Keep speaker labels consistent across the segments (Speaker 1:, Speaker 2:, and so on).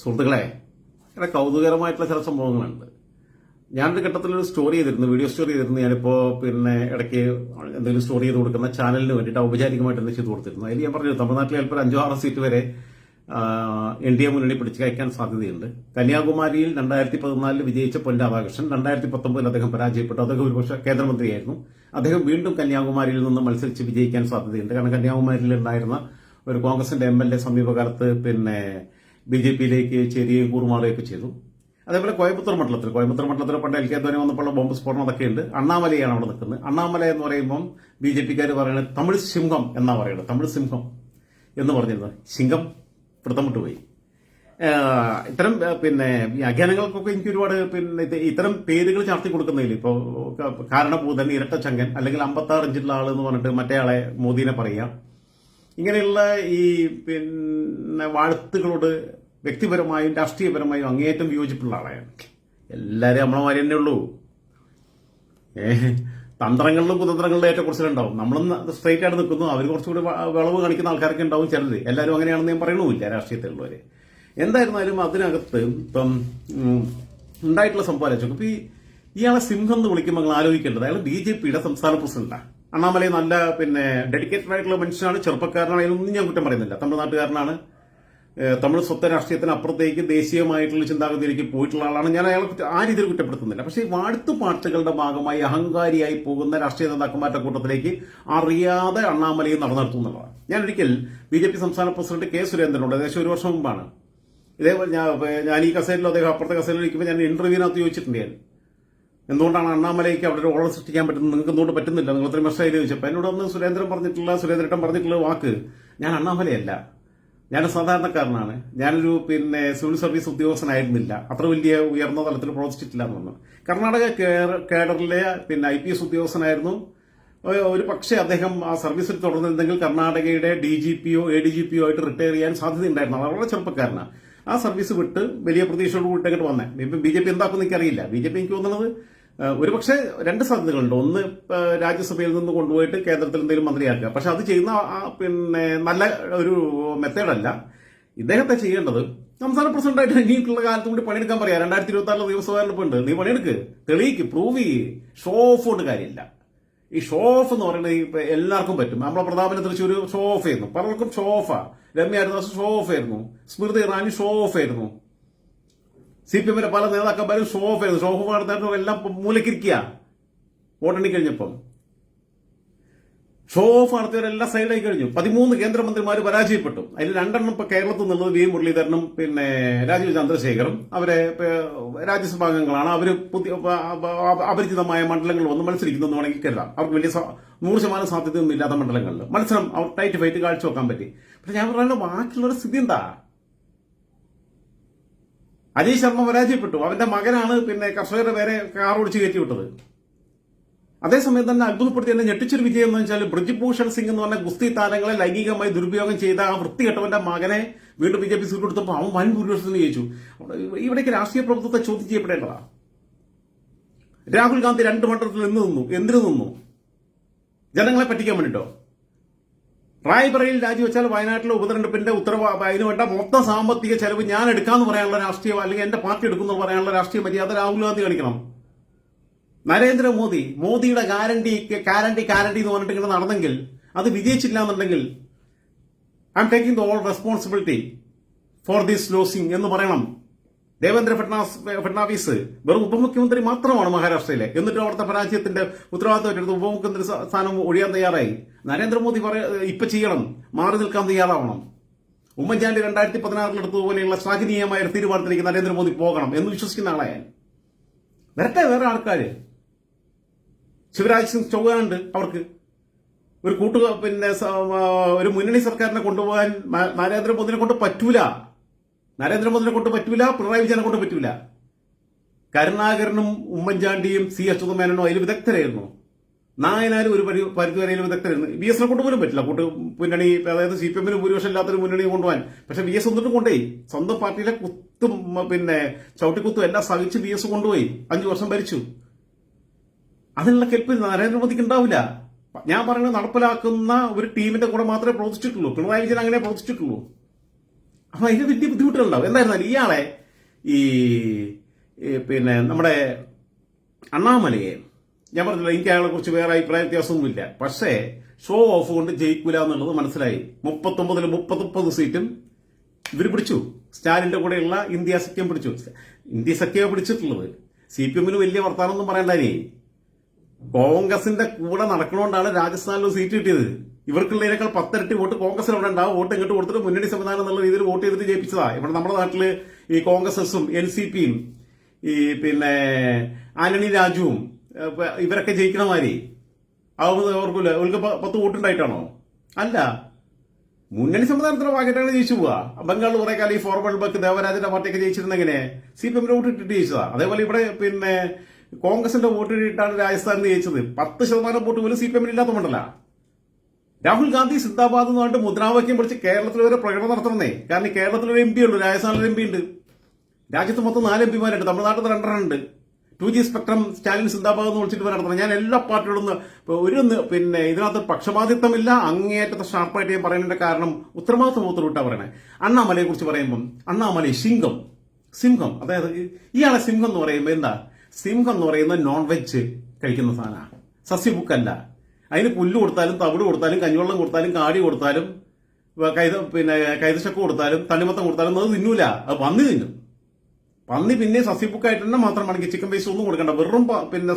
Speaker 1: സുഹൃത്തുക്കളെ വളരെ കൗതുകരമായിട്ടുള്ള ചില സംഭവങ്ങളുണ്ട്. ഞാനൊരു ഘട്ടത്തിൽ ഒരു സ്റ്റോറി ചെയ്തിരുന്നു വീഡിയോ സ്റ്റോറി ചെയ്തിരുന്നു. ഞാനിപ്പോ പിന്നെ ഇടയ്ക്ക് എന്തെങ്കിലും സ്റ്റോറി ചെയ്ത് കൊടുക്കുന്ന ചാനലിന് വേണ്ടിയിട്ട് ഔപചാരികമായിട്ട് തന്നെ ചെയ്ത് കൊടുത്തിരുന്നു. അതിൽ ഞാൻ പറഞ്ഞു തമിഴ്നാട്ടിൽ ചിലപ്പോൾ അഞ്ചോ ആറ് സീറ്റ് വരെ എൻ ഡി എ മുന്നണി പിടിച്ചു കഴിക്കാൻ സാധ്യതയുണ്ട്. കന്യാകുമാരിയിൽ രണ്ടായിരത്തി പതിനാലിൽ വിജയിച്ച പൊൻ രാധാകൃഷ്ണൻ രണ്ടായിരത്തി പത്തൊമ്പതിൽ അദ്ദേഹം പരാജയപ്പെട്ടു. അദ്ദേഹം ഒരുപക്ഷെ കേന്ദ്രമന്ത്രിയായിരുന്നു. അദ്ദേഹം വീണ്ടും കന്യാകുമാരിയിൽ നിന്ന് മത്സരിച്ച് വിജയിക്കാൻ സാധ്യതയുണ്ട്. കാരണം കന്യാകുമാരിയിൽ ഉണ്ടായിരുന്ന ഒരു കോൺഗ്രസിന്റെ എം എൽ എ സമീപകാലത്ത് പിന്നെ ബി ജെ പിയിലേക്ക് ചേരുകയും കൂറുമാറുകയൊക്കെ ചെയ്തു. അതേപോലെ കോയമ്പത്തൂർ മണ്ഡലത്തിൽ കോയമ്പത്തൂർ മണ്ഡലത്തിൽ പണ്ട് എൽ കെ ധോനി വന്നപ്പോൾ ബോംബ് സ്ഫോടനം അതൊക്കെ ഉണ്ട് അണ്ണാമലയാണ് അവിടെ നിൽക്കുന്നത്. അണ്ണാമല എന്ന് പറയുമ്പം ബി ജെ പിക്കാർ പറയുന്നത് തമിഴ് സിംഹം എന്നാ പറയുന്നത്. തമിഴ് സിംഹം എന്ന് പറഞ്ഞിരുന്നത്. സിംഹം പിടുത്തമിട്ട് പോയി. ഇത്തരം പിന്നെ ഈ അജ്ഞാനങ്ങൾക്കൊക്കെ എനിക്ക് ഒരുപാട് പിന്നെ ഇത് ഇത്തരം പേരുകൾ ചാർത്തി കൊടുക്കുന്നതിൽ ഇപ്പോൾ കാരണഭൂതൻ ഇരട്ടച്ചങ്കൻ അല്ലെങ്കിൽ അമ്പത്താറ് ഇഞ്ചിലുള്ള ആൾ എന്ന് പറഞ്ഞിട്ട് മറ്റേ ആളെ മോദീനെ പറയാം ഇങ്ങനെയുള്ള ഈ പിന്നെ വാഴ്ത്തുകളോട് വ്യക്തിപരമായും രാഷ്ട്രീയപരമായും അങ്ങേയറ്റം വിയോജിപ്പുള്ള ആളാണ് എല്ലാവരും നമ്മളമാരി തന്നെ ഉള്ളൂ. ഏഹ് തന്ത്രങ്ങളിലും കുതന്ത്രങ്ങളിലും ഏറ്റവും കുറച്ചിലുണ്ടാവും നമ്മളും സ്ട്രൈറ്റ് ആയിട്ട് നിൽക്കുന്നു. അവർ കുറച്ചുകൂടി വിളവ് കാണിക്കുന്ന ആൾക്കാരൊക്കെ ഉണ്ടാവും ചിലത് എല്ലാവരും അങ്ങനെയാണെന്ന് ഞാൻ പറയണമില്ല രാഷ്ട്രീയത്തിലുള്ളവർ എന്തായിരുന്നാലും അതിനകത്ത് ഇപ്പം ഉണ്ടായിട്ടുള്ള സംഭവം ആലോചിച്ചു. ഇപ്പം ഈ ഇയാളെ സിംഹം എന്ന് വിളിക്കുമ്പോൾ നിങ്ങൾ ആലോചിക്കേണ്ടത്. അയാൾ ബി ജെ പിയുടെ സംസ്ഥാന പ്രസിഡന്റാണ് അണ്ണാമലൈ നല്ല പിന്നെ ഡെഡിക്കേറ്റഡ് ആയിട്ടുള്ള മനുഷ്യനാണ്. ചെറുപ്പക്കാരനാണ് ഒന്നും ഞാൻ കുറ്റം പറയുന്നില്ല. തമിഴ്നാട്ടുകാരനാണ് തമിഴ് സ്വത്ത രാഷ്ട്രീയത്തിന് അപ്പുറത്തേക്ക് ദേശീയമായിട്ടുള്ള ചിന്താഗതിയിലേക്ക് പോയിട്ടുള്ള ആളാണ്. ഞാൻ അയാളെ ആ രീതിയിൽ കുറ്റപ്പെടുത്തുന്നില്ല. പക്ഷേ വാഴ്ത്തു പാർട്ടികളുടെ ഭാഗമായി അഹങ്കാരിയായി പോകുന്ന രാഷ്ട്രീയ നേതാക്കന്മാരുടെ കൂട്ടത്തിലേക്ക് അറിയാതെ അണ്ണാമലയും നടന്നെടുത്തു എന്നുള്ളതാണ്. ഞാൻ ഒരിക്കൽ ബി ജെ പി സംസ്ഥാന പ്രസിഡന്റ് കെ സുരേന്ദ്രനോട് ഏകദേശം ഒരു വർഷം മുമ്പാണ്. ഇതേപോലെ ഞാൻ ഞാൻ ഈ കസേരയിലോ അദ്ദേഹം അപ്പുറത്തെ കസേരയിൽ ഇരിക്കുമ്പോൾ ഞാൻ ഇന്റർവ്യൂവിനകത്ത് ചോദിച്ചിട്ടുണ്ട് ഞാൻ. എന്തുകൊണ്ടാണ് അണ്ണാമലയ്ക്ക് അവിടെ ഒരു ഓർഡർ സൃഷ്ടിക്കാൻ പറ്റുന്നത്? നിങ്ങൾക്ക് എന്തുകൊണ്ട് പറ്റുന്നില്ല? നിങ്ങൾ ഇത്രയും വർഷമായി ചോദിച്ചപ്പോൾ എന്നോട് ഒന്ന് സുരേന്ദ്രൻ പറഞ്ഞിട്ടുള്ള സുരേന്ദ്രേട്ടൻ പറഞ്ഞിട്ടുള്ള വാക്ക് ഞാൻ അണ്ണാമലയല്ല. ഞാൻ സാധാരണക്കാരനാണ്. ഞാനൊരു പിന്നെ സിവിൽ സർവീസ് ഉദ്യോഗസ്ഥനായിരുന്നില്ല. അത്ര വലിയ ഉയർന്ന തലത്തിൽ പ്രവർത്തിച്ചിട്ടില്ല എന്ന് പറഞ്ഞു. കർണാടക കേഡറിലെ പിന്നെ ഐ പി എസ് ഉദ്യോഗസ്ഥനായിരുന്നു. ഒരു- പക്ഷേ അദ്ദേഹം ആ സർവീസിൽ തുടർന്നിരുന്നെങ്കിൽ കർണാടകയുടെ ഡി ജി പിയോ എ ഡി ജി പിയോ ആയിട്ട് റിട്ടയർ ചെയ്യാൻ സാധ്യതയുണ്ടായിരുന്നു വളരെ ചെറുപ്പക്കാരനാണ്. ആ സർവീസ് വിട്ട് വലിയ പ്രതീക്ഷയോട് കൂടി ഇങ്ങോട്ട് വന്നേ. ഇപ്പം ബി ജെ പി എന്താക്കും എനിക്കറിയില്ല ബി ജെ പി എനിക്ക് തോന്നുന്നത് ഒരുപക്ഷെ രണ്ട് സാധ്യതകളുണ്ട്. ഒന്ന് രാജ്യസഭയിൽ നിന്ന് കൊണ്ടുപോയിട്ട് കേന്ദ്രത്തിൽ എന്തെങ്കിലും മന്ത്രിയാക്കുക. പക്ഷെ അത് ചെയ്യുന്ന പിന്നെ നല്ല ഒരു മെത്തേഡല്ല. ഇദ്ദേഹത്തെ ചെയ്യേണ്ടത് സംസ്ഥാന പ്രസിഡന്റായിട്ട് ഇനിയിട്ടുള്ള കാലത്തും കൂടി പണിയെടുക്കാൻ പറയാം. രണ്ടായിരത്തി ഇരുപത്തി ആറിലെ നിയമസഭാ ഉണ്ട്. നീ പണിയെടുക്ക്. തെളിയിക്ക്. പ്രൂവ് ചെയ്യ്. ഷോ ഓഫ് കൊണ്ട് കാര്യമില്ല. ഈ ഷോ ഓഫ് എന്ന് പറയുന്നത് എല്ലാവർക്കും പറ്റും. നമ്മളെ പ്രതാപനെ തൃശ്ശൂർ ഷോ ഓഫ് ചെയ്യുന്നു. പലർക്കും ഷോ ഓഫാ രമ്യ ഹരിദാസ് ഷോ ഓഫ് ആയിരുന്നു. സ്മൃതി ഇറാനി ഷോ ഓഫ് ആയിരുന്നു. സി പി എമ്മിന്റെ പല നേതാക്കന്മാരും ഷോ ഓഫ് ആയിരുന്നു. ഷോ ഓഫ് എല്ലാം മൂലക്കിരിക്കുക വോട്ടെണ്ണി കഴിഞ്ഞപ്പം. ഷോ ഓഫ് നടത്തിയവരെല്ലാം സൈഡായി കഴിഞ്ഞു. പതിമൂന്ന് കേന്ദ്രമന്ത്രിമാർ പരാജയപ്പെട്ടു. അതിൽ രണ്ടെണ്ണം ഇപ്പൊ കേരളത്തിൽ നിന്നുള്ളത് വി മുരളീധരനും പിന്നെ രാജീവ് ചന്ദ്രശേഖറും. അവരെ രാജ്യസഭാംഗങ്ങളാണ് അവർ പുതിയ അപരിചിതമായ മണ്ഡലങ്ങളിൽ വന്ന് മത്സരിക്കുന്നു എന്ന് വേണമെങ്കിൽ കരുതാം. അവർക്ക് വലിയ നൂറ് ശതമാനം സാധ്യതയൊന്നും ഇല്ലാത്ത മണ്ഡലങ്ങളിൽ. മത്സരം അവർ ടൈറ്റ് ഫൈറ്റ് കാഴ്ചവെക്കാൻ പറ്റി. പക്ഷെ ഞാൻ പറയുന്നത് ബാക്കിയുള്ളവരുടെ സ്ഥിതി എന്താ? അജയ് ശർമ്മ പരാജയപ്പെട്ടു. അവന്റെ മകനാണ് പിന്നെ കർഷകരുടെ പേരെ കാർ ഓടിച്ച് കയറ്റി വിട്ടത് അതേസമയം തന്നെ അത്ഭുതപ്പെടുത്തി എന്നെ ഞെട്ടിച്ചൊരു വിജയം എന്ന് വെച്ചാൽ ബ്രിജ്ഭൂഷൺ സിംഗ് എന്ന് പറഞ്ഞ ഗുസ്തി താരങ്ങളെ ലൈംഗികമായി ദുരുപയോഗം ചെയ്ത ആ വൃത്തികെട്ടവന്റെ മകനെ വീണ്ടും ബി ജെ പി സീറ്റ് കൊടുത്തപ്പോൾ അവൻ വൻ ഭൂരിപക്ഷത്തിന് ജയിച്ചു. ഇവിടെ ഇവിടേക്ക് രാഷ്ട്രീയ പ്രഭുത്വത്തെ ചോദ്യം ചെയ്യപ്പെടേണ്ടതാ. രാഹുൽ ഗാന്ധി രണ്ട് മണ്ഡലത്തിൽ എന്ന് നിന്നു. എന്തിനു നിന്നു? ജനങ്ങളെ പറ്റിക്കാൻ വേണ്ടിട്ടോ? റായ്ബറയിൽ രാജിവെച്ചാൽ വയനാട്ടിലെ ഉപതെരഞ്ഞെടുപ്പിന്റെ ഉത്തരവ് അതിന് വേണ്ട. മൊത്തം സാമ്പത്തിക ചെലവ് ഞാൻ എടുക്കാന്ന് പറയാനുള്ള രാഷ്ട്രീയ അല്ലെങ്കിൽ എന്റെ പാർട്ടി എടുക്കുന്നു പറയാനുള്ള രാഷ്ട്രീയ മര്യാദ രാഹുൽ ഗാന്ധി കാണിക്കണം. നരേന്ദ്രമോദി മോദിയുടെ ഗ്യാരണ്ടി ഗ്യാരണ്ടി ഗ്യാരണ്ടി എന്ന് പറഞ്ഞിട്ട് ഇങ്ങനെ നടന്നെങ്കിൽ അത് വിജയിച്ചില്ല എന്നുണ്ടെങ്കിൽ I am taking the all responsibility for this losing എന്ന് പറയണം. ദേവേന്ദ്ര ഫഡ്നാസ് ഫഡ്നാവിസ് വെറും ഉപമുഖ്യമന്ത്രി മാത്രമാണ് മഹാരാഷ്ട്രയിലെ. എന്നിട്ട് അവിടുത്തെ പരാജയത്തിന്റെ ഉത്തരവാദിത്വം ഏറ്റെടുത്ത് ഉപമുഖ്യമന്ത്രി സ്ഥാനം ഒഴിയാൻ തയ്യാറായി. നരേന്ദ്രമോദി പറയ ഇപ്പൊ ചെയ്യണം. മാറി നിൽക്കാൻ തയ്യാറാവണം. ഉമ്മൻചാണ്ടി രണ്ടായിരത്തി പതിനാറിലെടുത്തതുപോലെയുള്ള ശ്ലാഘനീയമായ തീരുമാനത്തിലേക്ക് നരേന്ദ്രമോദി പോകണം എന്ന് വിശ്വസിക്കുന്ന ആളായാൽ നേരത്തെ വേറെ ആൾക്കാര്. ശിവരാജ് സിംഗ് ചൗഹാനുണ്ട് അവർക്ക്. ഒരു കൂട്ടു പിന്നെ ഒരു മുന്നണി സർക്കാരിനെ കൊണ്ടുപോകാൻ നരേന്ദ്രമോദിനെ കൊണ്ട് പറ്റൂല. നരേന്ദ്രമോദിനെ കൊണ്ട് പറ്റൂല പിണറായി വിജയനെ കൊണ്ട് പറ്റൂല. കരുണാകരനും ഉമ്മൻചാണ്ടിയും സി അച്യുതമേനനും അതിൽ വിദഗ്ധരായിരുന്നു. നായനാരും ഒരു പരി പരിധിവരയിൽ വിദഗ്ധരായിരുന്നു. ബി എസിനെ കൊണ്ടുപോലും പറ്റില്ല. കൂട്ട് മുന്നണി അതായത് സി പി എമ്മിന് ഭൂരിപക്ഷം ഇല്ലാത്തൊരു മുന്നണി കൊണ്ടുപോകാൻ. പക്ഷെ ബി എസ് ഒന്നിട്ടും കൊണ്ടേ സ്വന്തം പാർട്ടിയിലെ കുത്തും പിന്നെ ചവിട്ടിക്കുത്തും എല്ലാം സഹിച്ച് ബി എസ് കൊണ്ടുപോയി. അഞ്ചു വർഷം ഭരിച്ചു. അതിനുള്ള കെൽപ്പ് നരേന്ദ്രമോദിക്ക് ഉണ്ടാവില്ല. ഞാൻ പറയുന്നത് നടപ്പിലാക്കുന്ന ഒരു ടീമിന്റെ കൂടെ മാത്രമേ പ്രവർത്തിച്ചിട്ടുള്ളൂ. പിണറായി വിജയൻ അങ്ങനെ പ്രവർത്തിച്ചിട്ടുള്ളൂ. അപ്പൊ അതിന് വലിയ ബുദ്ധിമുട്ടുകളുണ്ടാവും. എന്തായിരുന്നാലും ഇയാളെ ഈ പിന്നെ നമ്മുടെ അണ്ണാമലയെ ഞാൻ പറഞ്ഞില്ല എനിക്ക് അയാളെ കുറിച്ച് വേറെ അഭിപ്രായ വ്യത്യാസമൊന്നുമില്ല. പക്ഷേ ഷോ ഓഫ് കൊണ്ട് ജയിക്കൂല എന്നുള്ളത് മനസ്സിലായി. മുപ്പത്തൊമ്പതിൽ മുപ്പത്തൊമ്പത് സീറ്റും ഇവർ പിടിച്ചു. സ്റ്റാലിന്റെ കൂടെയുള്ള ഇന്ത്യ സഖ്യം പിടിച്ചു. ഇന്ത്യ സഖ്യം പിടിച്ചിട്ടുള്ളത്. സി പി എമ്മിന് വലിയ വർത്താനൊന്നും പറയണ്ടേ കോൺഗ്രസിന്റെ കൂടെ നടക്കണോണ്ടാണ് രാജസ്ഥാനിൽ സീറ്റ് കിട്ടിയത്. ഇവർക്കുള്ളതിനേക്കാൾ പത്തിരട്ടി വോട്ട് കോൺഗ്രസിന് അവിടെ ഉണ്ടാവും വോട്ട് ഇങ്ങോട്ട് കൊടുത്തിട്ട് മുന്നണി സംവിധാനം എന്നുള്ള രീതിയിൽ വോട്ട് ചെയ്തിട്ട് ജയിപ്പിച്ചതാ. ഇവിടെ നമ്മുടെ നാട്ടിൽ ഈ കോൺഗ്രസും എൻ സി പിയും ഈ പിന്നെ ആന്റണി രാജുവും ഇവരൊക്കെ ജയിക്കണ മാതിരി. അതൊന്നും ഓർക്കില്ല അവർക്ക് പത്ത് വോട്ടുണ്ടായിട്ടാണോ? അല്ല. മുന്നണി സംവിധാനത്തിന്റെ ഭാഗമായിട്ടാണ് ജയിച്ചു പോവാ. ബംഗാളിൽ കുറെ കാലം ഈ ഫോർമൽ ബക്ക് ദേവരാജന്റെ പാർട്ടിയൊക്കെ ജയിച്ചിരുന്ന എങ്ങനെ? സി പി എമ്മിന്റെ വോട്ട് ഇട്ടിട്ട് ജയിച്ചതാ. അതേപോലെ ഇവിടെ പിന്നെ കോൺഗ്രസിന്റെ വോട്ട് ഇട്ടിട്ടാണ് രാജസ്ഥാനിൽ ജയിച്ചത്. പത്ത് ശതമാനം വോട്ട് പോലും സി പി എമ്മിന് ഇല്ലാത്തതുകൊണ്ടല്ല രാഹുൽ ഗാന്ധി സിന്ദാബാദ് എന്ന് പറഞ്ഞിട്ട് മുദ്രാവാക്യം പിടിച്ച് കേരളത്തിൽ വരെ പ്രകടനം നടത്തണമെന്നേ. കാരണം കേരളത്തിൽ ഒരു എം പി ഉണ്ട് രാജസ്ഥാനിൽ എം പി ഉണ്ട്. രാജ്യത്ത് മൊത്തം നാല് എം പിമാരുണ്ട് തമിഴ്നാട്ടിൽ രണ്ടെണ്ണം ഉണ്ട് ടു ജി സ്പെക്ട്രം സ്റ്റാലിൻ സിന്ദാബാദ് എന്ന് വിളിച്ചിട്ട് നടത്തണം. ഞാൻ എല്ലാ പാർട്ടികളും ഒരു പിന്നെ ഇതിനകത്ത് പക്ഷപാതിത്വമില്ല അങ്ങേയറ്റത്തെ ഷാർപ്പായിട്ട് ഞാൻ പറയുന്നതിന്റെ കാരണം ഉത്തരവാദിത്വ ബോധത്തോട്ടാ പറയണേ. അണ്ണാമലയെ കുറിച്ച് പറയുമ്പം അണ്ണാമലൈ സിംഹം സിംഹം അതായത് ഇയാളെ സിംഹം എന്ന് പറയുമ്പോൾ എന്താ? സിംഹം എന്ന് പറയുന്നത് നോൺ വെജ് കഴിക്കുന്ന സാധനമാണ്. സസ്യബുക്കല്ല അതിന് പുല്ല് കൊടുത്താലും തവിട് കൊടുത്താലും കഞ്ഞിവെള്ളം കൊടുത്താലും കാടി കൊടുത്താലും കൈത പിന്നെ കൈതശക്ക് കൊടുത്താലും തണ്ണിമത്തം കൊടുത്താലും അത് തിന്നൂല. അത് പന്നി തിന്നും. പന്നി പിന്നെ സസ്യബുക്കായിട്ട് തന്നെ മാത്രമാണെങ്കിൽ ചിക്കൻ വേസ്റ്റ് ഒന്നും കൊടുക്കണ്ട. വെറും പിന്നെ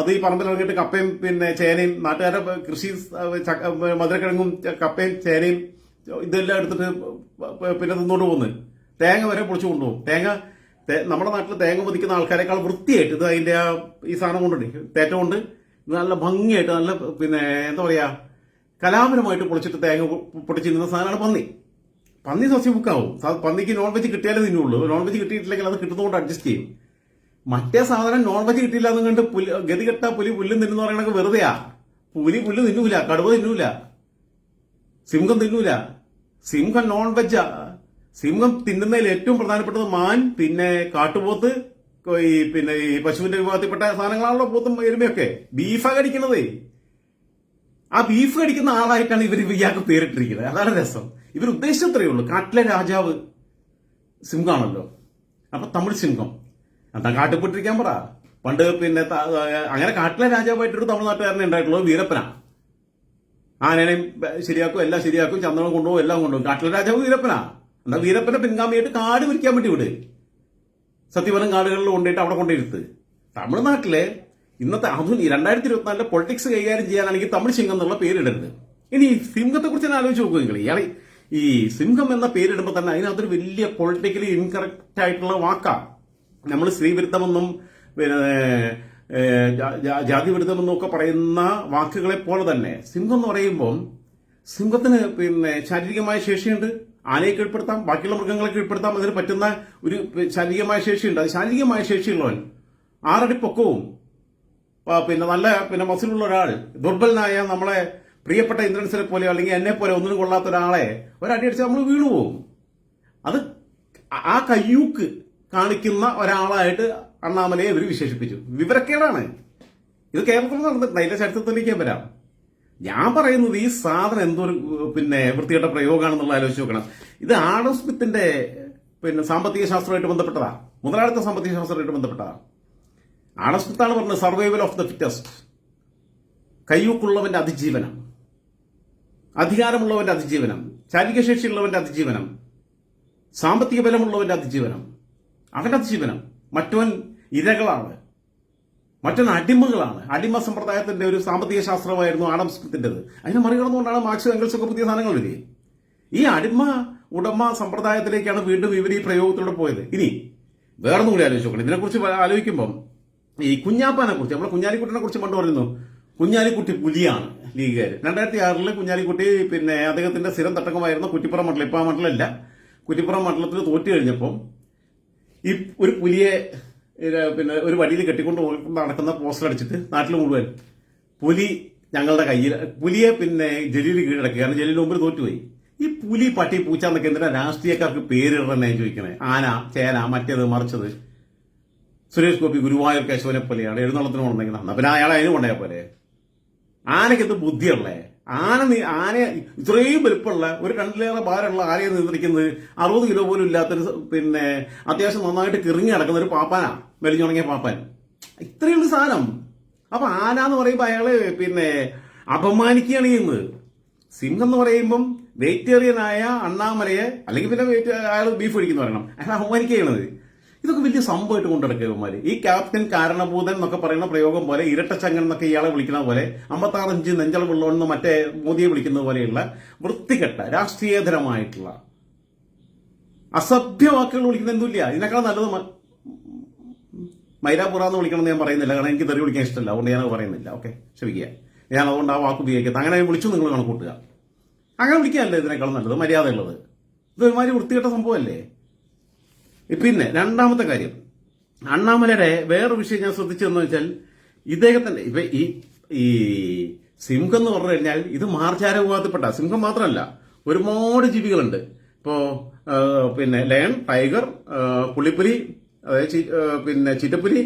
Speaker 1: അത് ഈ പറമ്പിൽ ഇറങ്ങിയിട്ട് കപ്പയും പിന്നെ ചേനയും നാട്ടുകാരെ കൃഷി മധുരക്കിഴങ്ങും കപ്പയും ചേനയും ഇതെല്ലാം എടുത്തിട്ട് പിന്നെ തിന്നോണ്ട് പോകുന്നു. തേങ്ങ വരെ പൊളിച്ചു കൊണ്ടുപോകും. തേങ്ങ നമ്മുടെ നാട്ടിൽ തേങ്ങ പൊതിക്കുന്ന ആൾക്കാരെക്കാൾ വൃത്തിയായിട്ട് ഇത് അതിന്റെ ഈ സാധനം കൊണ്ടുണ്ട് തേറ്റം കൊണ്ട് നല്ല ഭംഗിയായിട്ട് നല്ല പിന്നെ എന്താ പറയുക കലാപരമായിട്ട് പൊളിച്ചിട്ട് തേങ്ങ പൊ- പൊട്ടിച്ച് തിന്നുന്ന സാധനമാണ് പന്നി. പന്നി സസ്യബുക്കാവും പന്നിക്ക് നോൺ വെജ് കിട്ടിയാലേ തിന്നുള്ളൂ. നോൺ വെജ് കിട്ടിയിട്ടില്ലെങ്കിൽ അത് കിട്ടുന്നതുകൊണ്ട് അഡ്ജസ്റ്റ് ചെയ്യും. മറ്റേ സാധനം നോൺ വെജ് കിട്ടിയില്ല എന്ന് കണ്ട് പുലി ഗതികെട്ട പുലി പുല്ലും തിന്നു പറയണൊക്കെ വെറുതെയാ. പുലി പുല്ല് തിന്നൂല കടുവ തിന്നൂല സിംഹം തിന്നൂല. സിംഹം നോൺ വെജാ സിംഹം തിന്നുന്നതിൽ ഏറ്റവും പ്രധാനപ്പെട്ടത് മാൻ പിന്നെ കാട്ടുപോത്ത് ഈ പിന്നെ ഈ പശുവിന്റെ വിഭാഗത്തിൽപ്പെട്ട സാധനങ്ങളാണല്ലോ പോത്തും എരുമയൊക്കെ. ബീഫാ കടിക്കണതേ. ആ ബീഫ് കടിക്കുന്ന ആളായിട്ടാണ് ഇവർ ഇയാൾക്ക് പേരിട്ടിരിക്കുന്നത്. അതാണ് രസം. ഇവർ ഉദ്ദേശിച്ചത്രയേ ഉള്ളൂ. കാട്ടിലെ രാജാവ് സിംഹമാണല്ലോ അപ്പൊ തമിഴ് സിംഹം. എന്താ കാട്ടിപ്പെട്ടിരിക്കാൻ പറ. പണ്ട് പിന്നെ അങ്ങനെ കാട്ടിലെ രാജാവായിട്ടൊരു തമിഴ്നാട്ടുകാരനെ ഉണ്ടായിട്ടുള്ളത് വീരപ്പന. ആനേനെയും ശരിയാക്കും എല്ലാം ശരിയാക്കും ചന്ദനം കൊണ്ടുപോകും എല്ലാം കൊണ്ടുപോകും. കാട്ടിലെ രാജാവ് വീരപ്പനാ. എന്നാ വീരപ്പന്റെ പിൻഗാമിയായിട്ട് കാട് വിരിക്കാൻ വേണ്ടി വിട്. സത്യവനം കാടുകളിൽ കൊണ്ടിട്ട് അവിടെ കൊണ്ടിരുത്ത് തമിഴ്നാട്ടിലെ ഇന്നത്തെ ആധുനിക രണ്ടായിരത്തി ഇരുപത്തിനാലിലെ പൊളിറ്റിക്സ് കൈകാര്യം ചെയ്യാനാണെങ്കിൽ തമിഴ് സിംഹം എന്നുള്ള പേരിടരുത്. ഇനി ഈ സിംഹത്തെ കുറിച്ച് ഞാൻ ആലോചിച്ച് നോക്കുക നിങ്ങൾ. ഇയാളെ ഈ സിംഹം എന്ന പേരിടുമ്പോൾ തന്നെ അതിനകത്തൊരു വലിയ പൊളിറ്റിക്കലി ഇൻകറക്റ്റ് ആയിട്ടുള്ള വാക്കാണ് നമ്മൾ സ്ത്രീവിരുദ്ധമെന്നും പിന്നെ ജാതിവിരുദ്ധമെന്നും ഒക്കെ പറയുന്ന വാക്കുകളെ പോലെ തന്നെ. സിംഹം എന്ന് പറയുമ്പം സിംഹത്തിന് പിന്നെ ശാരീരികമായ ശേഷിയുണ്ട്. ആനയെ കീഴ്പ്പെടുത്താം ബാക്കിയുള്ള മൃഗങ്ങളെ കീഴ്പ്പെടുത്താം അതിന് പറ്റുന്ന ഒരു ശാരീരികമായ ശേഷിയുണ്ട്. അത് ശാരീരികമായ ശേഷിയുള്ളവൻ ആറടി പൊക്കവും പിന്നെ നല്ല പിന്നെ മസിലുള്ള ഒരാൾ ദുർബലനായ നമ്മളെ പ്രിയപ്പെട്ട ഇന്ദ്രൻസിനെ പോലെ അല്ലെങ്കിൽ എന്നെ പോലെ ഒന്നിനും കൊള്ളാത്ത ഒരാളെ ഒരടി അടിച്ച് നമ്മൾ വീണു പോകും അത് ആ കയ്യൂക്ക് കാണിക്കുന്ന ഒരാളായിട്ട് അണ്ണാമലയെ ഇവർ വിശേഷിപ്പിച്ചു. വിവരക്കേടാണ്. ഇത് കേരളത്തിൽ നടന്നിട്ടുണ്ട് അതിന്റെ ചരിത്രത്തിലേക്ക് വരാം. ഞാൻ പറയുന്നത് ഈ സാധനം എന്തൊരു പിന്നെ വൃത്തികെട്ട പ്രയോഗമാണെന്നുള്ള ആലോചിച്ച് നോക്കണം. ഇത് ആഡം സ്മിത്തിന്റെ പിന്നെ സാമ്പത്തിക ശാസ്ത്രമായിട്ട് ബന്ധപ്പെട്ടതാ. മുതലാളിത്ത സാമ്പത്തിക ശാസ്ത്രമായിട്ട് ബന്ധപ്പെട്ടതാ. ആഡം സ്മിത്താണ് പറഞ്ഞത് സർവൈവൽ ഓഫ് ദ ഫിറ്റസ്റ്റ് കയ്യൂക്കുള്ളവന്റെ അതിജീവനം. അധികാരമുള്ളവന്റെ അതിജീവനം. ശാരീരികശേഷിയുള്ളവന്റെ അതിജീവനം. സാമ്പത്തിക ബലമുള്ളവന്റെ അതിജീവനം. അവന്റെ അതിജീവനം. മറ്റവൻ ഇരകളാണ്. മറ്റൊരു അടിമകളാണ്. അടിമ സമ്പ്രദായത്തിന്റെ ഒരു സാമ്പത്തിക ശാസ്ത്രമായിരുന്നു ആഡം സ്മിത്തിന്റെത് അതിനെ മറികടന്നുകൊണ്ടാണ് മാർക്സ് എംഗൽസ് ഒക്കെ പുതിയ സാധനങ്ങൾ വരിക. ഈ അടിമ ഉടമ സമ്പ്രദായത്തിലേക്കാണ് വീണ്ടും ഇവർ ഈ പ്രയോഗത്തിലൂടെ പോയത്. ഇനി വേറൊന്നും കൂടി ആലോചിച്ച് നോക്കണം ഇതിനെക്കുറിച്ച് ആലോചിക്കുമ്പം ഈ കുഞ്ഞാപ്പാനെ കുറിച്ച് നമ്മുടെ കുഞ്ഞാലിക്കുട്ടിനെ കുറിച്ച് പണ്ട് പറയുന്നു കുഞ്ഞാലിക്കുട്ടി പുലിയാണ് ലീഗുകാർ രണ്ടായിരത്തി ആറിൽ കുഞ്ഞാലിക്കുട്ടി പിന്നെ അദ്ദേഹത്തിന്റെ സ്ഥിരം തട്ടകമായിരുന്ന കുറ്റിപ്പുറം മണ്ഡലം. ഇപ്പം ആ മണ്ഡലമല്ല. കുറ്റിപ്പുറം മണ്ഡലത്തിൽ തോറ്റു കഴിഞ്ഞപ്പം ഈ ഒരു പുലിയെ പിന്നെ ഒരു വടിയിൽ കെട്ടിക്കൊണ്ട് നടക്കുന്ന പോസ്റ്റർ അടിച്ചിട്ട് നാട്ടിൽ മുഴുവൻ. പുലി ഞങ്ങളുടെ കയ്യിൽ പുലിയെ പിന്നെ ജലീൽ കീഴടക്കുക. കാരണം ജലീൽ മുമ്പിൽ തോറ്റുപോയി. ഈ പുലി പട്ടി പൂച്ച എന്നൊക്കെ എന്തിനാ രാഷ്ട്രീയക്കാർക്ക് പേരിടണേ ചോദിക്കണേ? ആന ചേന മറ്റേത് മറിച്ചത്. സുരേഷ് ഗോപി ഗുരുവായൂർ കേശവനെ പോലെയാണ് എഴുന്നള്ളത്തിന് കൊണ്ടുവന്നിരിക്കുന്നത് പിന്നെ അയാൾ അതിന് കൊണ്ടേ പോലെ ആനയ്ക്ക് എന്ത് ബുദ്ധിയുള്ളേ? ആന ആന ഇത്രയും വലുപ്പമുള്ള ഒരു രണ്ടിലേറെ ഭാരമുള്ള ആനയെ നിയന്ത്രിക്കുന്നത് അറുപത് കിലോ പോലും ഇല്ലാത്തൊരു പിന്നെ അത്യാവശ്യം നന്നായിട്ട് കിറങ്ങി നടക്കുന്ന ഒരു പാപ്പാനാ മെലിഞ്ഞുണങ്ങിയ പാപ്പാൻ. ഇത്രയുള്ള സാധനം. അപ്പൊ ആന എന്ന് പറയുമ്പോൾ അയാൾ പിന്നെ അപമാനിക്കുകയാണ് ചെയ്യുന്നത്. സിംഹം എന്ന് പറയുമ്പം വെജിറ്റേറിയനായ അണ്ണാമലയെ അല്ലെങ്കിൽ പിന്നെ വെയിറ്റ് അയാൾ ബീഫ് കഴിക്കുന്നു പറയണം. അയാൾ അപമാനിക്കുകയാണത് ഇതൊക്കെ വലിയ സംഭവമായിട്ട് കൊണ്ടുനടക്കുക ഈ ക്യാപ്റ്റൻ കാരണഭൂതൻ എന്നൊക്കെ പറയുന്ന പ്രയോഗം പോലെ ഇരട്ടച്ചങ്ങൻ എന്നൊക്കെ ഇയാളെ വിളിക്കുന്ന പോലെ അമ്പത്താറ് ഇഞ്ച് നെഞ്ചളവുള്ളവെന്ന് മറ്റേ മോദിയെ വിളിക്കുന്ന പോലെയുള്ള വൃത്തികെട്ട രാഷ്ട്രീയതരമായിട്ടുള്ള അസഭ്യ വാക്കുകൾ വിളിക്കുന്ന എന്തുമില്ല. ഇതിനേക്കാൾ നല്ലത് മ- മൈരാപുറ എന്ന് വിളിക്കണമെന്ന് ഞാൻ പറയുന്നില്ല. കാരണം എനിക്ക് തെറി വിളിക്കാൻ ഇഷ്ടമല്ല. അതുകൊണ്ട് ഞാനത് പറയുന്നില്ല. ഓക്കെ ക്ഷമിക്കുക. ഞാൻ അതുകൊണ്ട് ആ വാക്ക് ഉപയോഗിക്കുന്നത് അങ്ങനെ വിളിച്ചു നിങ്ങൾ കണക്കൂട്ടുക അങ്ങനെ വിളിക്കാനല്ലേ ഇതിനേക്കാൾ നല്ലത്? മര്യാദയുള്ളത്. ഇത് ഒരുമാതിരി വൃത്തികെട്ട സംഭവമല്ലേ? പിന്നെ രണ്ടാമത്തെ കാര്യം. അണ്ണാമലയുടെ വേറെ വിഷയം ഞാൻ ശ്രദ്ധിച്ചതെന്ന് വെച്ചാൽ ഇദ്ദേഹത്തിന്റെ ഇപ്പൊ ഈ ഈ സിംഹം എന്ന് പറഞ്ഞു കഴിഞ്ഞാൽ ഇത് മാർച്ചാര സിംഹം മാത്രമല്ല ഒരുപാട് ജീവികളുണ്ട്. ഇപ്പോ പിന്നെ ലയൺ ടൈഗർ പുളിപ്പുലി അതായത് പിന്നെ ചിറ്റപ്പുലി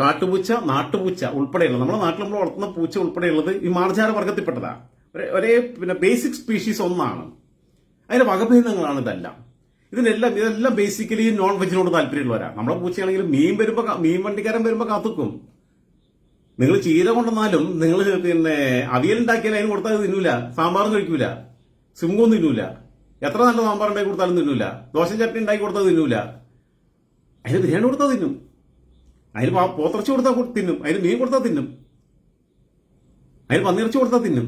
Speaker 1: കാട്ടുപൂച്ച നാട്ടുപൂച്ച ഉൾപ്പെടെയുള്ള നമ്മുടെ നാട്ടിൽ നമ്മൾ വളർത്തുന്ന പൂച്ച ഉൾപ്പെടെയുള്ളത് ഈ മാർജാര വർഗത്തിൽപ്പെട്ടതാണ് ഒരേ പിന്നെ ബേസിക് സ്പീഷീസ് ഒന്നാണ്. അതിന്റെ വകഭേദങ്ങളാണ് ഇതെല്ലാം. ഇതിനെല്ലാം ഇതെല്ലാം ബേസിക്കലി നോൺ വെജിനോട് താല്പര്യമുള്ളവരാണ് നമ്മളെ പൂച്ചയാണെങ്കിൽ മീൻ വരുമ്പോൾ മീൻ വണ്ടിക്കാരൻ വരുമ്പോൾ കാത്തുക്കും. നിങ്ങൾ ചീര കൊണ്ടുവന്നാലും നിങ്ങൾ പിന്നെ അവിയൽ ഉണ്ടാക്കിയാൽ അതിന് കൊടുത്താൽ തിന്നൂല. സാമ്പാറും കഴിക്കൂല. സിംഹവും തിന്നൂല. എത്ര നല്ല സാമ്പാർ ഉണ്ടാക്കി കൊടുത്താലും തിന്നൂല. ദോശ ചട്ടി ഉണ്ടാക്കി കൊടുത്താൽ തിന്നൂല. അതിന് ബിരിയാണി കൊടുത്താൽ തിന്നും. അതിന് പോത്തിറച്ചി കൊടുത്താൽ തിന്നും. അതിന് മീൻ കൊടുത്താൽ തിന്നും. അതിന് പന്നിറച്ചി കൊടുത്താൽ തിന്നും.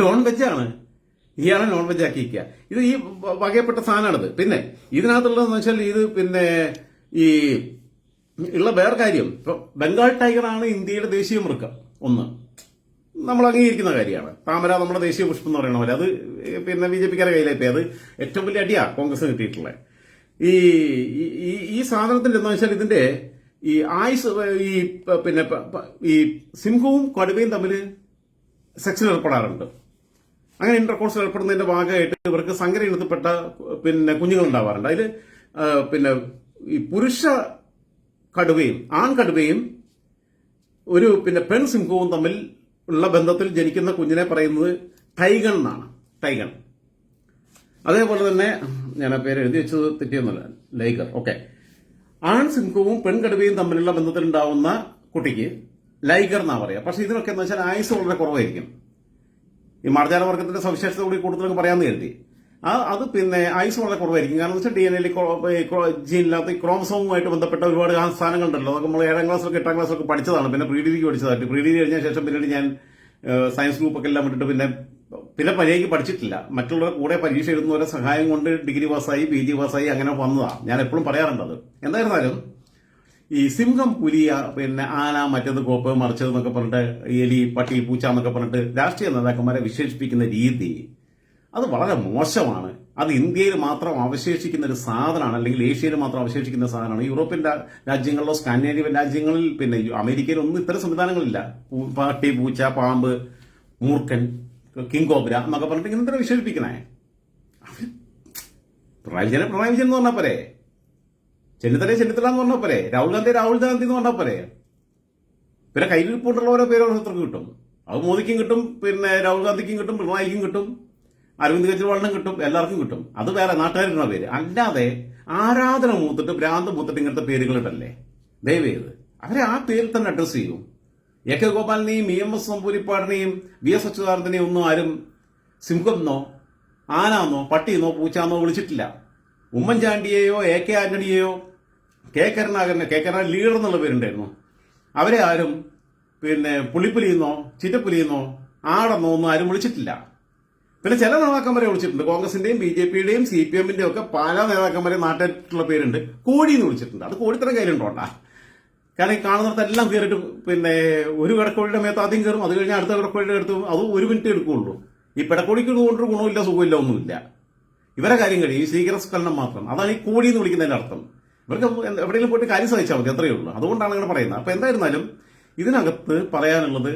Speaker 1: നോൺ വെജാണ് ഇയാളെ നോൺ വെജ് ആക്കിയിരിക്കുക. ഇത് ഈ വകയപ്പെട്ട സാധനമാണിത്. പിന്നെ ഇതിനകത്തുള്ളതെന്ന് വെച്ചാൽ ഇത് പിന്നെ ഈ ഉള്ള വേറെ കാര്യം. ഇപ്പൊ ബംഗാൾ ടൈഗറാണ് ഇന്ത്യയുടെ ദേശീയ മൃഗം ഒന്ന്. നമ്മൾ അംഗീകരിക്കുന്ന കാര്യമാണ്. താമര നമ്മുടെ ദേശീയ പുഷ്പം എന്ന് പറയുന്ന പോലെ. അത് പിന്നെ ബി ജെ പിക്കാരെ കയ്യിലെത്തി അത് ഏറ്റവും വലിയ അടിയാ കോൺഗ്രസ് കിട്ടിയിട്ടുള്ളത് ഈ ഈ- സാധനത്തിന്റെ എന്താ വെച്ചാൽ ഇതിന്റെ ഈ ആയുസ് ഈ പിന്നെ ഈ സിംഹവും കടുവയും തമ്മിൽ സെക്സിൽ ഏർപ്പെടാറുണ്ട്. അങ്ങനെ ഇന്റർകോഴ്സിൽ ഏർപ്പെടുന്നതിന്റെ ഭാഗമായിട്ട് ഇവർക്ക് സങ്കര ഇനത്തിൽപ്പെട്ട പിന്നെ കുഞ്ഞുങ്ങൾ ഉണ്ടാവാറുണ്ട്. അതിൽ പിന്നെ ഈ പുരുഷ കടുവയും ആൺ കടുവയും ഒരു പിന്നെ പെൺ സിംഹവും തമ്മിൽ ഉള്ള ബന്ധത്തിൽ ജനിക്കുന്ന കുഞ്ഞിനെ പറയുന്നത് ടൈഗൺ എന്നാണ്. ടൈഗൺ. അതേപോലെ തന്നെ ഞാൻ ആ പേര് എഴുതി വെച്ചത് തെറ്റിയൊന്നുമല്ല ലൈഗർ. ഓക്കെ. ആൺ സിംഹവും പെൺകടുവയും തമ്മിലുള്ള ബന്ധത്തിൽ ഉണ്ടാവുന്ന കുട്ടിക്ക് ലൈഗർ എന്നാ പറയാ പക്ഷെ ഇതിനൊക്കെ എന്ന് വെച്ചാൽ ആയുസ് വളരെ കുറവായിരിക്കും. ഈ മാർജാല വർഗത്തിന്റെ സവിശേഷത കൂടി കൂടുതലൊക്കെ പറയാമെന്ന് കരുതി ആ അത് പിന്നെ ആയുസ് വളരെ കുറവായിരിക്കും. കാരണം വെച്ചാൽ ഡി എൻ എയിൽ ജീനില്ലാത്ത ഈ ക്രോമസോമുമായിട്ട് ബന്ധപ്പെട്ട ഒരുപാട് സ്ഥാനങ്ങളുണ്ടല്ലോ അതൊക്കെ നമ്മൾ ഏഴാം ക്ലാസ്സിലൊക്കെ എട്ടാം ക്ലാസ്സിലൊക്കെ പഠിച്ചതാണ്. പിന്നെ പ്രീ ഡിഗ്രിക്ക് പഠിച്ചതായിട്ട്. പ്രീ ഡിഗ്രി കഴിഞ്ഞ ശേഷം പിന്നീട് ഞാൻ സയൻസ് ഗ്രൂപ്പൊക്കെ എല്ലാം വിട്ടിട്ട് പിന്നെ പിന്നെ പരീക്ഷയ്ക്ക് പഠിച്ചിട്ടില്ല. മറ്റുള്ളവരുടെ കൂടെ പരീക്ഷ എഴുതുന്നവരെ സഹായം കൊണ്ട് ഡിഗ്രി പാസ്സായി പി ജി പാസ്സായി അങ്ങനെ വന്നതാണ് ഞാൻ എപ്പോഴും പറയാറുണ്ട് അത് എന്തായിരുന്നാലും ഈ സിംഹം പുലിയ പിന്നെ ആന മറ്റത് കോപ്പ് മറിച്ചത് എന്നൊക്കെ പറഞ്ഞിട്ട് എലി പട്ടി പൂച്ച എന്നൊക്കെ പറഞ്ഞിട്ട് രാഷ്ട്രീയ നേതാക്കന്മാരെ വിശേഷിപ്പിക്കുന്ന രീതി അത് വളരെ മോശമാണ്. അത് ഇന്ത്യയിൽ മാത്രം അവശേഷിക്കുന്ന ഒരു സാധനമാണ് അല്ലെങ്കിൽ ഏഷ്യയിൽ മാത്രം അവശേഷിക്കുന്ന സാധനമാണ്. യൂറോപ്യൻ രാജ്യങ്ങളിലോ സ്കാൻഡിനേവിയൻ രാജ്യങ്ങളിൽ പിന്നെ അമേരിക്കയിൽ ഒന്നും ഇത്തരം സംവിധാനങ്ങളില്ല. പട്ടി പൂച്ച പാമ്പ് മൂർഖൻ കിങ് കോബ്ര എന്നൊക്കെ പറഞ്ഞിട്ട് ഇങ്ങനെ വിശേഷിപ്പിക്കണേ? പിണറായി വിജയൻ എന്ന് പറഞ്ഞാൽ പോരെ? ചെന്നിത്തല ചെന്നിത്തല എന്ന് പറഞ്ഞാൽ പോരെ. രാഹുൽ ഗാന്ധി രാഹുൽ ഗാന്ധി എന്ന് പറഞ്ഞാൽ പോരെ. പിന്നെ കയ്യിലിരിപ്പുണ്ടുള്ള ഓരോ പേര് ഓരോരുത്തർക്ക് കിട്ടും. അത് മോദിക്കും കിട്ടും പിന്നെ രാഹുൽ ഗാന്ധിക്കും കിട്ടും പിണറായിക്കും കിട്ടും അരവിന്ദ് കെജ്രിവാളിനും കിട്ടും എല്ലാവർക്കും കിട്ടും. അത് വേറെ നാട്ടുകാരുടെ പേര്. അല്ലാതെ ആരാധന മൂത്തിട്ട് ഭ്രാന്ത് മൂത്തിട്ട് ഇങ്ങനത്തെ പേരുകൾ ഇടല്ലേ. ദയവേത് അവരെ ആ പേരിൽ തന്നെ അഡ്രസ് ചെയ്യും. എ കെ ഗോപാലിനെയും ഇ എം എസ് നമ്പൂരിപ്പാടിനെയും വി എസ് അച്യുതാനന്ദനെയും ഒന്നും ആരും സിംഹമെന്നോ ആനാന്നോ പട്ടിയെന്നോ പൂച്ചാന്നോ വിളിച്ചിട്ടില്ല. ഉമ്മൻചാണ്ടിയെയോ എ കെ ആന്റണിയെയോ കെ. കരുണാകരനെ കെ. കരുണാകരൻ ലീഡർ എന്നുള്ള പേരുണ്ടായിരുന്നു. അവരെ ആരും പിന്നെ പുളിപ്പുലിയെന്നോ ചിറ്റപ്പുലിയെന്നോ ആടെന്നോ ഒന്നും ആരും വിളിച്ചിട്ടില്ല. പിന്നെ ചില നേതാക്കന്മാരെ വിളിച്ചിട്ടുണ്ട്. കോൺഗ്രസിന്റെയും ബി ജെ പിയുടെയും സി പി എമ്മിന്റെയും ഒക്കെ പല നേതാക്കന്മാരെ നാട്ടിലുള്ള പേരുണ്ട്. കോഴി എന്ന് വിളിച്ചിട്ടുണ്ട്. അത് കോഴിത്തരം കാര്യമുണ്ടോണ്ടാ കാരണം ഈ കാണുന്നിടത്തെല്ലാം കയറിയിട്ട് പിന്നെ ഒരു കിടക്കോഴിയുടെ മേത്ത് ആദ്യം കയറും. അത് കഴിഞ്ഞാൽ അടുത്ത കിടക്കോഴിയുടെ അടുത്തും അത് ഒരു മിനിറ്റ് എടുക്കുകയുള്ളൂ ഈ പിടക്കോഴിക്ക് കൊണ്ടൊരു ഗുണമില്ല സുഖമില്ല ഒന്നുമില്ല. ഇവരെ കാര്യം കഴിയും. ഈ സ്വീകരസ്കലനം മാത്രം. അതാണ് ഈ കോഴി എന്ന് വിളിക്കുന്നതിന്റെ അർത്ഥം. ഇവർക്ക് എവിടെയെങ്കിലും പോയിട്ട് കാര്യം സഹിച്ചാൽ മതി അത്രയേ ഉള്ളൂ. അതുകൊണ്ടാണ് ഇങ്ങനെ പറയുന്നത്. അപ്പൊ എന്തായിരുന്നാലും ഇതിനകത്ത് പറയാനുള്ളത്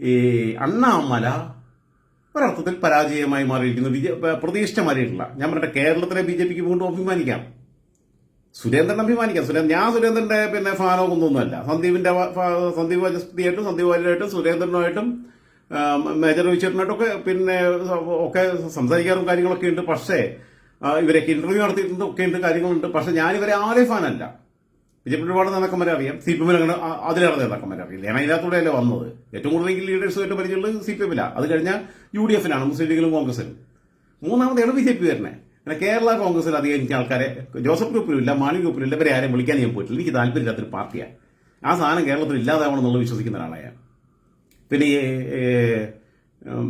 Speaker 1: ഈ അണ്ണാമല ഒരർത്ഥത്തിൽ പരാജയമായി മാറിയിരിക്കുന്നു. ബി ജെ പ്രതീക്ഷിച്ച മാറിയിട്ടില്ല ഞാൻ പറഞ്ഞ കേരളത്തിലെ ബി ജെ പിക്ക് വീണ്ടും അഭിമാനിക്കാം. സുരേന്ദ്രൻ അഭിമാനിക്കാം. സുരേന്ദ്രൻ ഞാൻ സുരേന്ദ്രന്റെ പിന്നെ ഫാനോ ഒന്നൊന്നുമല്ല സന്ദീപിന്റെ സന്ദീപ് വാചസ്പതിയായിട്ടും സന്ദീപ് വാര്യരായിട്ടും സുരേന്ദ്രനുമായിട്ടും മേജർ രവിചേട്ടനായിട്ടൊക്കെ പിന്നെ ഒക്കെ സംസാരിക്കാറും കാര്യങ്ങളൊക്കെ ഉണ്ട്. പക്ഷേ ഇവരൊക്കെ ഇന്റർവ്യൂ നടത്തിയിട്ടുണ്ട് ഒക്കെ ഉണ്ട് കാര്യങ്ങളുണ്ട്. പക്ഷെ ഞാൻ ഇവരെ ആരെ ഫാനല്ല ബി ജെ പി ഒരുപാട് അറിയാം. സി പി എമ്മിൽ അങ്ങനെ അതിലേറെ നേതാക്കന്മാരെ അറിയില്ല ഞാൻ അതിനകത്തൂടെയല്ലേ വന്നത്? ഏറ്റവും കൂടുതൽ ലീഡേഴ്സുമായിട്ട് പരിചയമുള്ളത് സി പി എമ്മിലാണ് അത് കഴിഞ്ഞാൽ യു ഡി എഫിനാണ് മുസ്ലിം ലീഗിലും കോൺഗ്രസിലും. മൂന്നാമതാണ് ബി ജെ പി വരുന്നത്. പിന്നെ കേരള കോൺഗ്രസിൽ അധികം എനിക്ക് ആൾക്കാരെ ജോസഫ് ഗ്രൂപ്പിലും ഇല്ല മാണി ഗ്രൂപ്പിലും ഇല്ല ഇവരെ ആരെയും വിളിക്കാൻ ഞാൻ പോയിട്ടില്ല. എനിക്ക് താല്പര്യമില്ലാത്തൊരു പാർട്ടിയാണ്. ആ സാധനം കേരളത്തിൽ ഇല്ലാതാവണം എന്നുള്ളത് വിശ്വസിക്കുന്ന ഒരാളാണ് ഞാൻ. പിന്നെ ഈ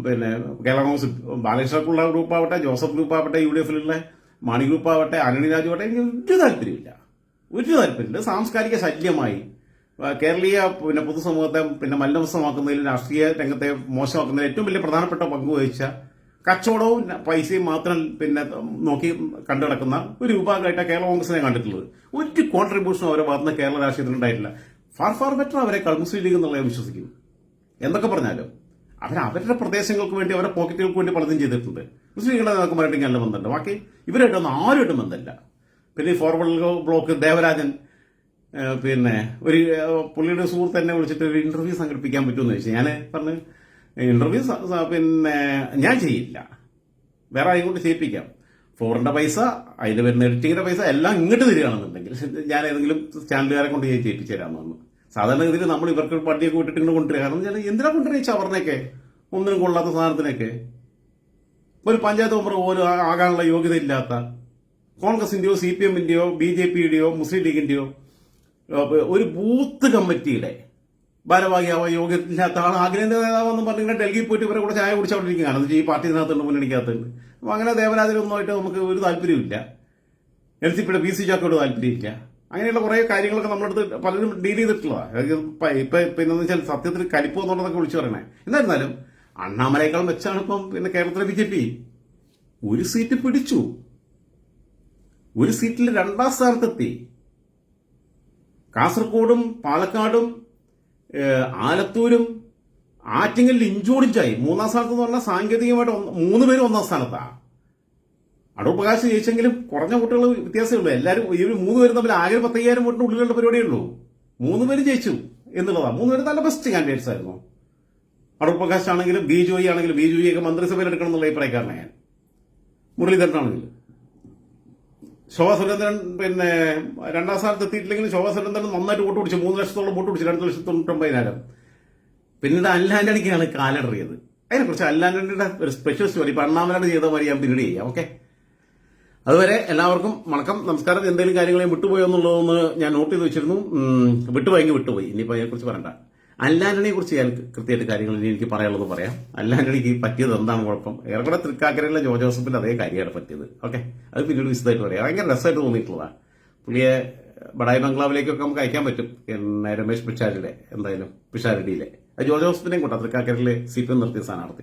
Speaker 1: പിന്നെ കേരള കോൺഗ്രസ് ബാലകൃഷ്ണക്കുള്ള ഗ്രൂപ്പ് ആവട്ടെ ജോസഫ് ഗ്രൂപ്പ് ആവട്ടെ യു ഡി എഫിലുള്ള മാണി ഗ്രൂപ്പ് ആവട്ടെ ആന്റണി രാജു ആവട്ടെ എനിക്ക് ഒരു താല്പര്യമില്ല. ഒരു താല്പര്യമില്ല. സാംസ്കാരിക ശല്യമായി. കേരളീയ പിന്നെ പൊതുസമൂഹത്തെ പിന്നെ മലിനവസ്ഥമാക്കുന്നതിൽ രാഷ്ട്രീയ രംഗത്തെ മോശമാക്കുന്നതിൽ ഏറ്റവും വലിയ പ്രധാനപ്പെട്ട പങ്ക് വഹിച്ച കച്ചവടവും പൈസയും മാത്രം പിന്നെ നോക്കി കണ്ടു കിടക്കുന്ന ഒരു വിഭാഗമായിട്ട് കേരള കോൺഗ്രസിനെ കണ്ടിട്ടുള്ളത്. ഒരു കോൺട്രിബ്യൂഷനും അവരെ ഭാഗത്തുനിന്ന് കേരള രാഷ്ട്രീയത്തിൽ ഉണ്ടായിട്ടില്ല ഫാർ ഫാർ ബെറ്റർ അവരെ മുസ്ലിം ലീഗ് എന്നുള്ളത് ഞാൻ വിശ്വസിക്കുന്നു. എന്തൊക്കെ പറഞ്ഞാലും. അവർ അവരുടെ പ്രദേശങ്ങൾക്ക് വേണ്ടി അവരുടെ പോക്കറ്റുകൾക്ക് വേണ്ടി പലതും ചെയ്തിട്ടുണ്ട്. മുസ്ലിങ്ങളെ നമുക്ക് നേതാക്കന്മാരായിട്ട് നല്ല ബന്ധമുണ്ട്. ബാക്കി ഇവരായിട്ടൊന്നും ആരുമായിട്ടും ബന്ധമില്ല. പിന്നെ ഈ ഫോർവേഡ് ബ്ലോക്ക് ദേവരാജൻ പിന്നെ ഒരു പുള്ളിയുടെ സുഹൃത്ത് എന്നെ വിളിച്ചിട്ട് ഒരു ഇന്റർവ്യൂ സംഘടിപ്പിക്കാൻ പറ്റുമെന്ന് ചോദിച്ചു. ഞാൻ പറഞ്ഞു ഇന്റർവ്യൂ പിന്നെ ഞാൻ ചെയ്യില്ല. വേറെ ആരെയും ചെയ്യിപ്പിക്കാം. ഫോറിന്റെ പൈസ അതിന് വരുന്ന എഡിറ്റിങ്ങിന്റെ പൈസ എല്ലാം ഇങ്ങോട്ട് തരികയാണെന്നുണ്ടെങ്കിൽ ഞാൻ ഏതെങ്കിലും ചാനലുകാരെ കൊണ്ട് ഞാൻ ചെയ്യിപ്പിച്ചു തരാമെന്ന് പറഞ്ഞു. സാധാരണഗതിയിൽ നമ്മൾ ഇവർക്ക് പട്ടിയൊക്കെ വിട്ടിട്ട് ഇങ്ങനെ കൊണ്ടുവരിക. കാരണം എന്തിനാ കൊണ്ടുവരിക ചവറിനൊക്കെ ഒന്നിനും കൊള്ളാത്ത സാധനത്തിനൊക്കെ ഒരു പഞ്ചായത്ത് മെമ്പർ പോലും ആകാനുള്ള യോഗ്യത ഇല്ലാത്ത കോൺഗ്രസിന്റെയോ സി പി എമ്മിന്റെയോ ബി ജെ പിയുടെയോ മുസ്ലിം ലീഗിന്റെയോ ഒരു ബൂത്ത് കമ്മിറ്റിയുടെ ഭാരവാഹിയാവാൻ യോഗ്യത ഇല്ലാത്ത ആൾ ആഗ്രഹിന്റെ നേതാവെന്ന് പറഞ്ഞാൽ ഡൽഹിയിൽ പോയിട്ട് ഇവരെ കൂടെ ചായ കുടിച്ചോണ്ടിരിക്കുകയാണ് എന്നുവെച്ചാൽ ഈ പാർട്ടി ഇതിനകത്തുണ്ട് മുന്നണിക്കകത്തുണ്ട്. അപ്പൊ അങ്ങനെ ദേവരാജനൊന്നുമായിട്ട് നമുക്ക് ഒരു താല്പര്യമില്ല എൽ സി പിയുടെ ബി സി ചാക്കോട് താല്പര്യമില്ല. അങ്ങനെയുള്ള കുറേ കാര്യങ്ങളൊക്കെ നമ്മളടുത്ത് പലരും ഡീൽ ചെയ്തിട്ടുള്ളതാണ് ഇപ്പൊ പിന്നെ വെച്ചാൽ സത്യത്തിൽ കലിപ്പ് എന്നുള്ളതൊക്കെ വിളിച്ചു പറയണേ. എന്നായിരുന്നാലും അണ്ണാമലയേക്കാൾ വെച്ചാണ് ഇപ്പം പിന്നെ കേരളത്തിലെ ബി ജെ പി. ഒരു സീറ്റ് പിടിച്ചു. ഒരു സീറ്റിൽ രണ്ടാം സ്ഥാനത്തെത്തി. കാസർഗോഡും പാലക്കാടും ആലത്തൂരും ആറ്റിങ്ങൽ ഇഞ്ചോടിഞ്ചായി മൂന്നാം സ്ഥാനത്ത് എന്ന് പറഞ്ഞാൽ സാങ്കേതികമായിട്ട് മൂന്ന് പേരും ഒന്നാം സ്ഥാനത്താണ് അടൂർ പ്രകാശ് ജയിച്ചെങ്കിലും കുറഞ്ഞ വോട്ടുകൾ വ്യത്യാസമേ ഉള്ളൂ. എല്ലാവരും ഇവർ മൂന്ന് പേരും തമ്മിൽ ആകെ പത്തയ്യായിരം വോട്ടിന് ഉള്ളിലുള്ള പരിപാടിയേ ഉള്ളൂ. മൂന്ന് പേര് ജയിച്ചു എന്നുള്ളതാണ്. മൂന്ന് പേര് നല്ല ബെസ്റ്റ് കാൻഡിഡേറ്റ്സ് ആയിരുന്നു. അടൂർ പ്രകാശ് ആണെങ്കിലും ബി ജോയി ആണെങ്കിലും ബി ജോയിയൊക്കെ മന്ത്രിസഭയിൽ എടുക്കണം എന്നുള്ള അഭിപ്രായക്കാരനാണ് ഞാൻ. മുരളീധരനാണെങ്കിലും. ശോഭാ സുരേന്ദ്രൻ പിന്നെ രണ്ടാം സ്ഥാനത്ത് എത്തിയിട്ടില്ലെങ്കിലും ശോഭാ സുരേന്ദ്രൻ നന്നായിട്ട് വോട്ട് പിടിച്ചു. മൂന്ന് ലക്ഷത്തോളം വോട്ട് പിടിച്ചു. രണ്ട് ലക്ഷത്തി തൊണ്ണൂറ്റൊമ്പതിനായിരം. പിന്നീട് അല്ലാൻഡണിക്കാണ് കാലിടറിയത്. അതിനെക്കുറിച്ച് അല്ലാൻഡണിയുടെ ഒരു സ്പെഷ്യൽ സ്റ്റോറി ഇപ്പം അണ്ണാമലാണ് ചെയ്ത മാതിരി ഞാൻ പിന്നീട് ചെയ്യാം. ഓക്കെ അതുവരെ എല്ലാവർക്കും വണക്കം. നമസ്കാരം. എന്തെങ്കിലും കാര്യങ്ങളെയും വിട്ടുപോയോ എന്നുള്ളതൊന്ന് ഞാൻ നോട്ട് ചെയ്ത് വെച്ചിരുന്നു. വിട്ടുപോയെങ്കിൽ വിട്ടുപോയി ഇനിയിപ്പോൾ അതിനെക്കുറിച്ച് പറയണ്ട. അല്ലാന്റണിയെ കുറിച്ച് ഞാൻ കൃത്യമായിട്ട് കാര്യങ്ങൾ ഇനി എനിക്ക് പറയാനുള്ളത് പറയാം. അല്ലാന്റണിക്ക് പറ്റിയത് എന്താണ് കുഴപ്പം? ഏറെക്കുറെ തൃക്കാക്കരയിലെ ജോ ജോസഫിന്റെ അതേ കാര്യമാണ് പറ്റിയത്. ഓക്കെ? അത് പിന്നീട് വിശദമായിട്ട് പറയാം. ഭയങ്കര രസമായിട്ട് തോന്നിയിട്ടുള്ളതാണ് പുള്ളിയെ ബഡായി ബംഗ്ലാവിലേക്കൊക്കെ നമുക്ക് അയക്കാൻ പറ്റും. പിന്നെ രമേശ് പിഷാരിയുടെ എന്തായാലും പിഷാരടിയിലെ. ജോ ജോസഫിനെയും കൂട്ടാ. പി എം നിർത്തിയ സ്ഥാനാർത്ഥി.